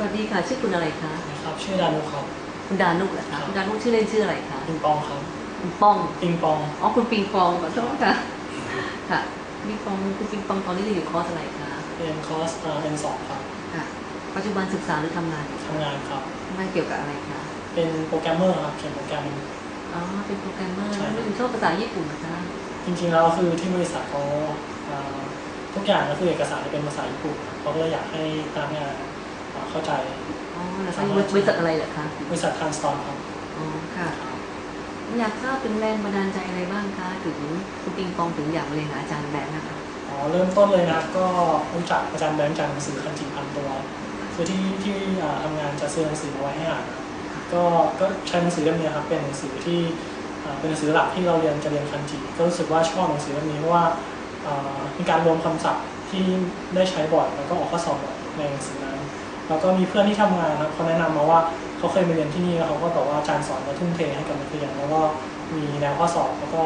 สวัสดีค่ะ ชื่อคุณอะไรคะครับชื่อดานุครับ คุณดานุกเหรอคะคุณดานุกชื่อเล่นชื่ออะไรคะปิงปองครับคุณป้องปิงปองอ๋อคุณปิงปองขอโทษค่ะค่ะปิงปองคุณปิงปองตอนนี้เรียนอยู่คอร์สอะไรคะเรียนคอร์สเอ็นสองครับค่ะปัจจุบันศึกษาหรือทำงานอยู่ทำงานครับทำงานเกี่ยวกับอะไรคะเป็นโปรแกรมเมอร์ครับเขียนโปรแกรมอ๋อเป็นโปรแกรมเมอร์ใช่ครับไม่ถึงชอบภาษาญี่ปุ่นนะคะจริงๆแล้วคือที่บริษัทเขาอ่าทุกอย่างก็คือเอกสารจะเป็นภาษาญี่ปุ่นเขาก็เลยอยากให้พนักงานอ่า เข้าใจอ๋อแล้วคะบริษัทอะไรเหรอคะบริษัททานสตอร์ครับอ๋อค่ะอยากทราบถึงแรงบันดาลใจอะไรบ้างคะถึงคุณปิงปองถึงอยากมาเรียนกับอาจารย์แบงค์นะคะอ๋อเริ่มต้นเลยนะครับก็รู้จักอาจารย์แบงค์จากหนังสือคันจิพันตัวคือที่ที่อ่าทำงานจะซื้อหนังสือมาไว้ให้อ่านนะครับก็ก็ใช้หนังสือเล่มนี้ครับเป็นหนังสือที่อ่าเป็นหนังสือหลักที่เราเรียนจะเรียนคันจิก็รู้สึกว่าชอบหนังสือเล่มนี้เพราะว่าอ่ามีการรวมคำศัพท์ที่ได้ใช้บ่อยแล้วก็ออกข้อสอบบ่อยในหนังสือนั้น แล้วก็มีเพื่อนที่ทำงานนะครับเขาแนะนำมาว่าเขาเคยมาเรียนที่นี่แล้วเขาก็บอกว่าอาจารย์สอนมาทุ่มเทให้กับนักเรียนแล้วก็มีแนวข้อสอบแล้วก็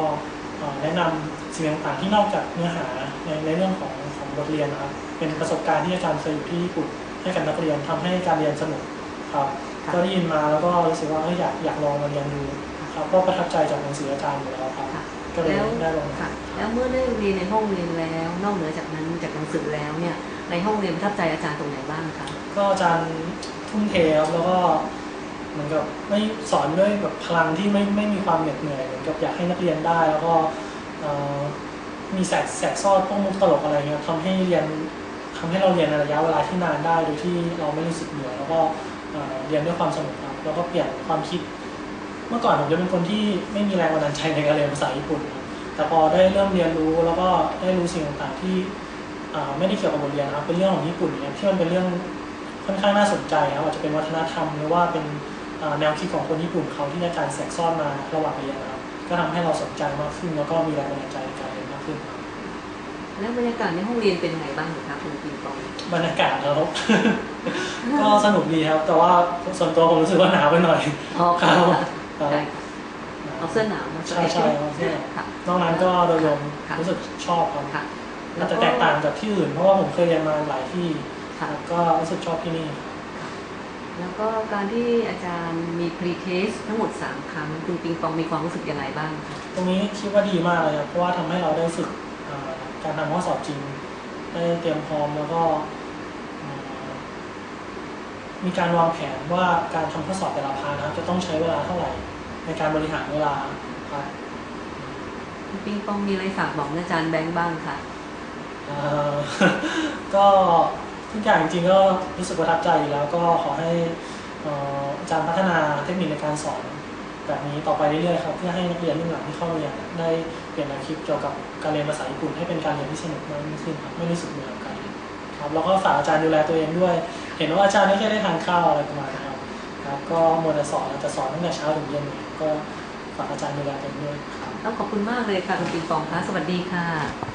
อ่าแนะนำสิ่งต่างๆที่นอกจากเนื้อหาในในเรื่องของของบทเรียนนะครับ เป็นประสบการณ์ที่อาจารย์เคยอยู่ที่ญี่ปุ่นให้กับนักเรียนทำให้การเรียนสนุกครับค่ะก็ได้ยินมาแล้วก็รู้สึกว่าเอ้ยอยากอยากลองมาเรียนดูครับก็ประทับใจจากหนังสืออาจารย์อยู่แล้วครับค่ะก็เลยแล้วได้ลองค่ะ แล้วเมื่อได้เรียนในห้องเรียนแล้ว นอกเหนือจากนั้นจากหนังสือแล้วเนี่ย ในห้องเรียนประทับใจอาจารย์ตรงไหนบ้างคะก็อาจารย์ทุ่มเทครับแล้วก็เหมือนกับไม่สอนด้วยแบบพลังที่ไม่ไม่มีความเหน็ดเหนื่อยเหมือนกับอยากให้นักเรียนได้ แล้วก็มีแสกแสกซอดพวกมุกตลกอะไรเงี้ยทำให้เรียนทำให้เราเรียนในระยะเวลาที่นานได้โดยที่เราไม่รู้สึกเหนื่อยแล้วก็เรียนด้วยความสนุกครับแล้วก็เปลี่ยนความคิด เมื่อก่อนผมจะเป็นคนที่ไม่มีแรงบันดาลใจในการเรียนภาษาญี่ปุ่น แต่พอได้เริ่มเรียนรู้แล้วก็ได้รู้สิ่งต่างๆที่ ไม่ได้เกี่ยวกับบทเรียนนะครับเป็นเรื่องของญี่ปุ่นเนี่ยที่มันเป็นเรื่องค่อนข้างน่าสนใจครับอาจจะเป็นวัฒนธรรมหรือว่าเป็นอ่าแนวคิดของคนญี่ปุ่นเขาที่อาจารย์แสกซ่อนมาระหว่างเรียนนะครับก็ทำให้เราสนใจมากขึ้นแล้วก็มีแรงบันดาลใจในการเรียนมากขึ้นครับแล้วบรรยากาศในห้องเรียนเป็นยังไงบ้างคะคุณปิงปองบรรยากาศแล้วก็สนุกดีครับ แต่ว่าส่วนตัวผมรู้สึกว่าหนาวไปหน่อยอ๋อครัค่ะบครับได้เอาเสื้อหนาวมาใช่ใช่เอาเสื้อหนาวค่ะนอกนั้นก็โดยรวมค่ะรู้สึกชอบครับค่ะ อาจจะแตกต่างจากที่อื่น เพราะว่าผมเคยเรียนมาหลายที่ค่ะก็รู้สึกชอบที่นี่ แล้วก็การที่อาจารย์มีพรีเทสทั้งหมด 3 ครั้งคุณปิงปองมีความรู้สึกยังไงบ้างคะตรงนี้คิดว่าดีมากเลยครับเพราะว่าทำให้เราได้ฝึกอ่าการทำข้อสอบจริง ได้เตรียมพร้อมแล้วก็อ่ามีการวางแผนว่าการทำข้อสอบแต่ละพาร์ทนะครับจะต้องใช้เวลาเท่าไหร่ ในการบริหารเวลาครับคุณปิงปองมีอะไรฝากบอกอาจารย์แบงค์บ้างคะอ่า ก็ทุกอย่างจริงๆก็รู้สึกประทับใจอยู่แล้วก็ขอให้อาจารย์พัฒนาเทคนิคในการสอนแบบนี้ต่อไปเรื่อยๆครับเพื่อให้นักเรียนรุ่นหลังที่เข้าเรียนได้เปลี่ยนแนวคิดเกี่ยวกับการเรียนภาษาญี่ปุ่นให้เป็นการเรียนที่สนุกมากยิ่งขึ้นครับไม่รู้สึกเบื่อกับการเรียนครับแล้วก็ฝากอาจารย์ดูแลตัวเองด้วย เห็นว่าอาจารย์ไม่ค่อยได้ทานข้าวอะไรประมาณนี้ครับครับก็มัวแต่สอนแต่สอนตั้งแต่เช้าถึงเย็นเลยก็ฝากอาจารย์ดูแลตัวเองด้วยครับต้องขอบคุณมากเลยค่ะคุณปิงปองคะสวัสดีค่ะ